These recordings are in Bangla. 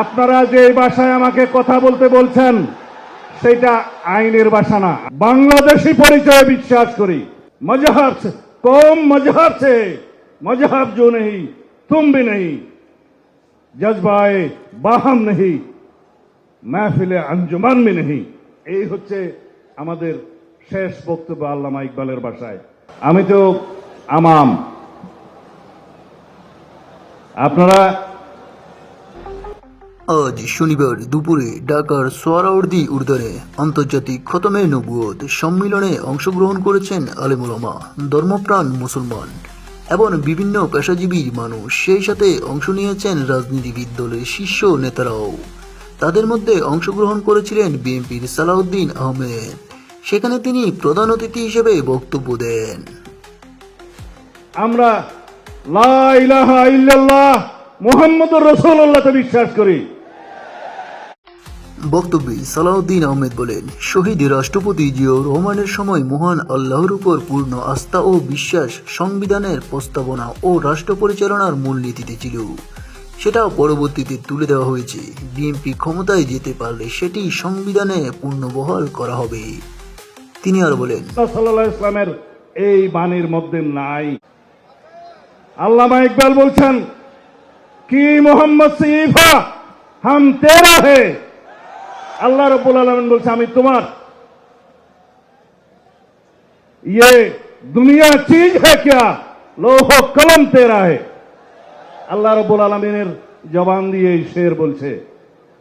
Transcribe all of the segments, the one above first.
আপনারা যে ভাষায় আমাকে কথা বলতে বলছেন, সেটা আইনের ভাষা না। বাংলাদেশি পরিচয়ে বিশ্বাস করি। মজহাব কম মজহাব সে জো নেই, তুম ভি নেই, জজবায় বাহাম নেই, মাহফিলে আঞ্জুমান মে নেই। এই হচ্ছে আমাদের শেষ বক্তব্য আল্লামা ইকবালের বাসায় আমি তো আমাম। আপনারা আজ শনিবার দুপুরে ঢাকার সোয়ারাওয়ার্দী উর্দনে আন্তর্জাতিক খতমে নবুয়ত সম্মেলনে অংশগ্রহণ করেছেন আলেমুলামা ধর্মপ্রাণ মুসলমান এবং বিভিন্ন পেশাজীবী মানুষ। সেই সাথে অংশ নিয়েছেন রাজনীতিবিদ দলের শীর্ষ নেতারাও। তাদের মধ্যে অংশগ্রহণ করেছিলেন বিএনপির সালাউদ্দিন আহমেদ। সেখানে তিনি প্রধান অতিথি হিসেবে বক্তব্য দেন। আমরা লা ইলাহা ইল্লাল্লাহ রাসূলুল্লাহতে বিশ্বাস করি। বক্তব্যে সালাউদ্দিন আহমেদ বলেন, শহীদ রাষ্ট্রপতি জিয়াউর রহমানের সময় মহান আল্লাহর উপর পূর্ণ আস্থা ও বিশ্বাস সংবিধানের প্রস্তাবনা ও রাষ্ট্র পরিচালনার মূলনীতিতে ছিল। সেটা পরবর্তীতে তুলে দেওয়া হয়েছে। বিএনপি ক্ষমতায় যেতে পারলে সেটি সংবিধানে পূর্ণবহাল করা হবে। তিনি আর বলেন ইসলামের এই বাণীর মধ্যে নাই। আল্লামা ইকবাল বলছেন, কি মোহাম্মদ সিফা হাম তেরা হে? আল্লাহ রব্বুল আলমিন বলছে, আমি তোমার ইয়ে দুনিয়া চিজ হ্যাঁ লৌহ কলম তেরা হে। আল্লাহ রব্বুল আলমিনের জবান দিয়ে শের বলছে,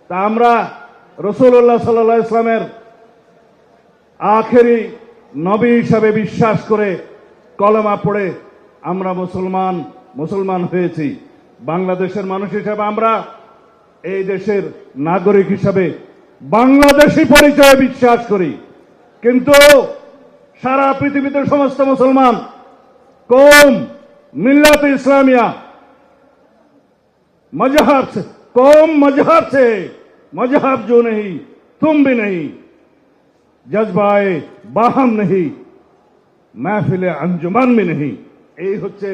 তা আমরা রসুল্লাহ সাল্লাহ ইসলামের আখেরি নবী হিসাবে বিশ্বাস করে কলমা পড়ে আমরা মুসলমান মুসলমান হয়েছি। বাংলাদেশের মানুষ হিসাবে আমরা এই দেশের নাগরিক হিসাবে বাংলাদেশি পরিচয়ে বিশ্বাস করি কিন্তু সারা পৃথিবীতে সমস্ত মুসলমান কম মিল্লাত ইসলামিয়া मजहब से कौम मजहब से मजहब जो नहीं तुम भी नहीं जज्बाए बाहम नहीं মাহফিলে আঞ্জুমান মে নেই এই হচ্ছে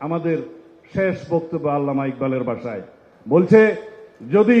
আমাদের শেষ বক্তব্য আল্লামা ইকবালের ভাষায় বলছে যদি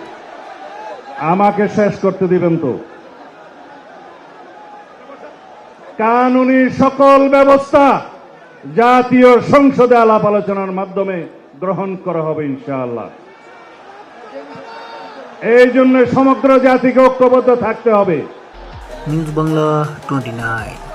আমাকে শেষ করতে দিবেন তো। কানুনি সকল ব্যবস্থা জাতীয় সংসদে আলাপ আলোচনার মাধ্যমে গ্রহণ করা হবে ইনশাআল্লাহ। এই জন্য সমগ্র জাতিকে ঐক্যবদ্ধ থাকতে হবে। News Bangla twenty nine.